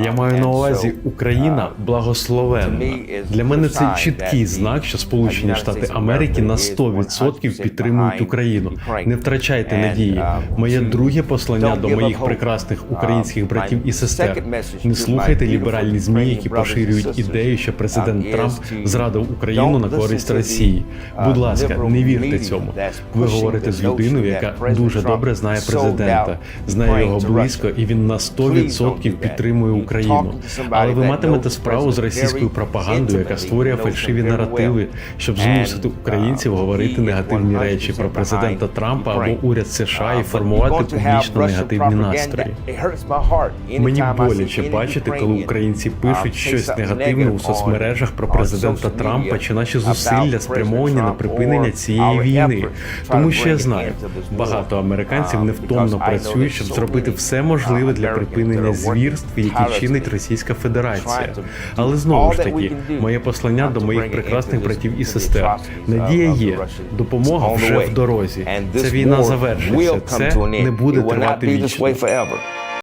Я маю на увазі Україна благословенна. Для мене це чіткий знак, що Сполучені Штати Америки на 100% підтримують Україну. Не втрачайте надії. Моє друге послання до моїх прекрасних українських братів і сестер. Не слухайте ліберальні змі, які поширюють ідею, що президент Трамп зрадив Україну на користь Росії. Будь ласка, не вірте цьому. Ви говорите з людиною, яка дуже добре знає президента, знає його близько, і він на 100% підтримує Україну. Але ви матимете справу з російською пропагандою, яка створює фальшиві наративи, щоб змусити українців говорити негативні речі про президента Трампа або уряд США і формувати публічно негативні настрої. Мені боляче бачити, коли українці пишуть щось негативне у соцмережах про президента Трампа чи наші зусилля спрямовані на припинення цієї війни, тому що я знаю, багато американців невтомно працюють, щоб зробити все можливе для припинення звірств, які чинить Російська Федерація. Але знову ж таки, моє послання до моїх прекрасних братів і сестер. Надія є, допомога вже в дорозі. Ця війна завершиться. Це не буде тривати вічно.